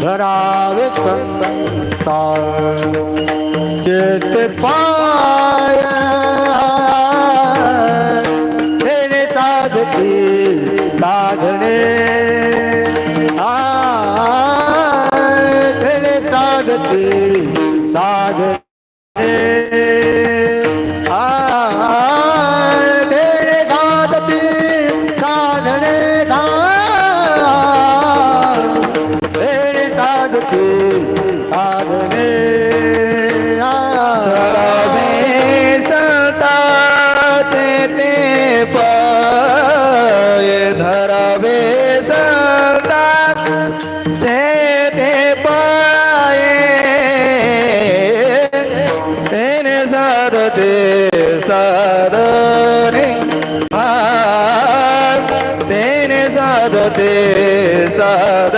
धरावे संता चेत पाय तेने साधती साधणे आ तेने साधती साधणे sarade sarane aa tene sarade sarane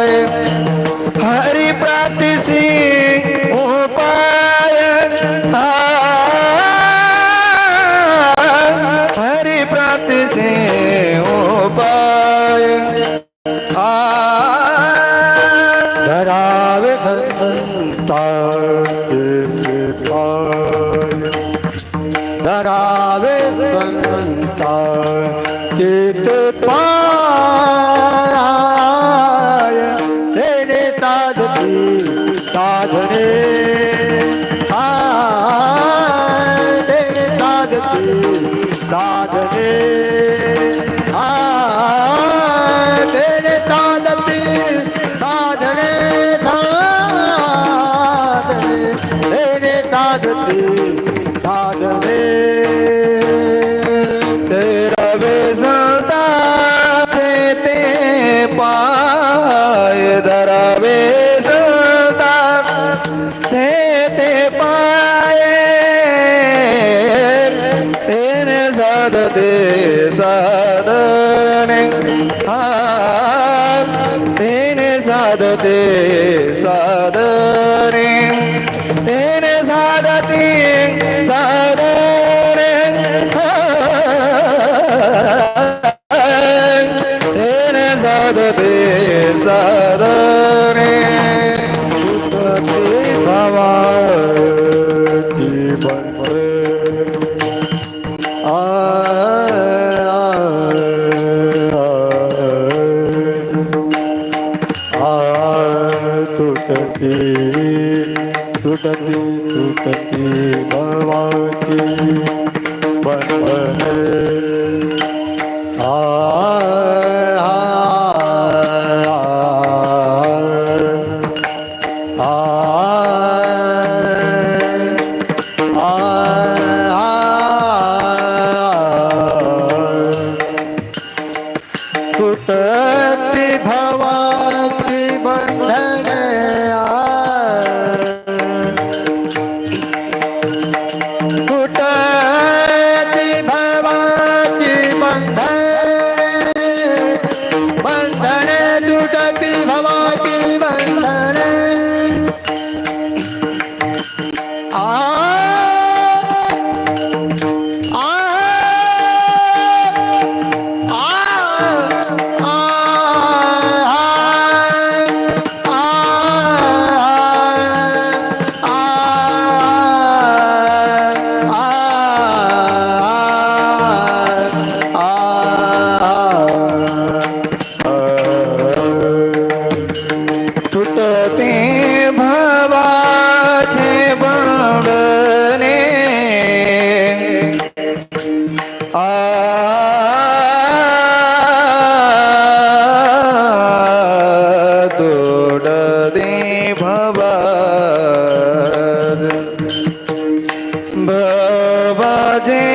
जन्नत से ओ पाए धरावे संतान धरावे संतान चित पाए दाती सा कुटती भवा. day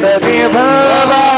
கூடவே பாபா